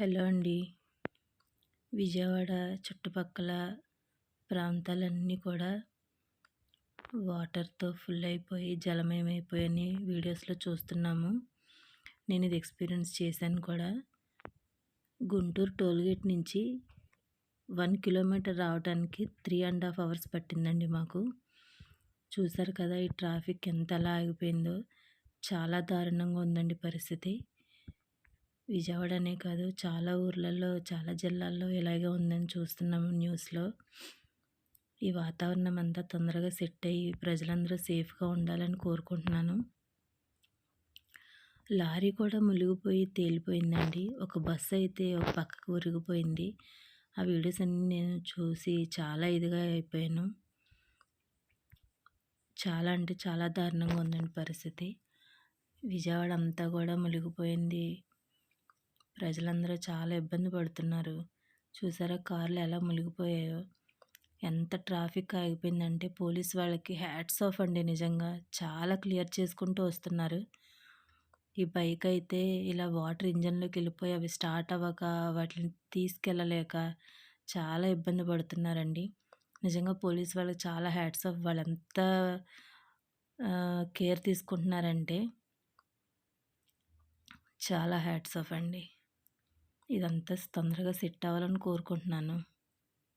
Hello అండి. విజయవాడ చుట్టుపక్కల ప్రాంతాలన్నీ కూడా వాటర్తో ఫుల్ అయిపోయి జలమయమైపోయాయని వీడియోస్లో చూస్తున్నాము. నేను ఇది ఎక్స్పీరియన్స్ చేశాను కూడా. గుంటూరు టోల్గేట్ నుంచి వన్ కిలోమీటర్ రావడానికి త్రీ అండ్ హాఫ్ అవర్స్ పట్టిందండి మాకు. చూసారు కదా ఈ ట్రాఫిక్ ఎంత అలా ఆగిపోయిందో. చాలా దారుణంగా ఉందండి పరిస్థితి. విజయవాడ అనే కాదు చాలా ఊర్లలో చాలా జిల్లాల్లో ఇలాగే ఉందని చూస్తున్నాము న్యూస్లో. ఈ వాతావరణం అంతా తొందరగా సెట్ అయ్యి ప్రజలందరూ సేఫ్గా ఉండాలని కోరుకుంటున్నాను. లారీ కూడా మునిగిపోయి తేలిపోయిందండి. ఒక బస్సు అయితే ఒక పక్కకు ఉరిగిపోయింది ఆ వీడియోస్ అన్నీ నేను చూసి చాలా ఇదిగా అయిపోయాను. చాలా అంటే చాలా దారుణంగా ఉందండి పరిస్థితి. విజయవాడ అంతా కూడా మునిగిపోయింది. ప్రజలందరూ చాలా ఇబ్బంది పడుతున్నారు. చూసారా కార్లు ఎలా మునిగిపోయాయో. ఎంత ట్రాఫిక్ ఆగిపోయిందంటే పోలీస్ వాళ్ళకి హ్యాట్స్ ఆఫ్ అండి నిజంగా. చాలా క్లియర్ చేసుకుంటూ వస్తున్నారు. ఈ బైక్ అయితే ఇలా వాటర్ ఇంజన్లోకి వెళ్ళిపోయి అవి స్టార్ట్ అవ్వక వాటిని తీసుకెళ్ళలేక చాలా ఇబ్బంది పడుతున్నారండి. నిజంగా పోలీస్ వాళ్ళకి చాలా హ్యాట్స్ ఆఫ్ వాళ్ళంతా కేర్ తీసుకుంటున్నారంటే చాలా హ్యాట్స్ ఆఫ్ అండి. ఇదంతా తొందరగా సెట్ అవ్వాలని కోరుకుంటున్నాను.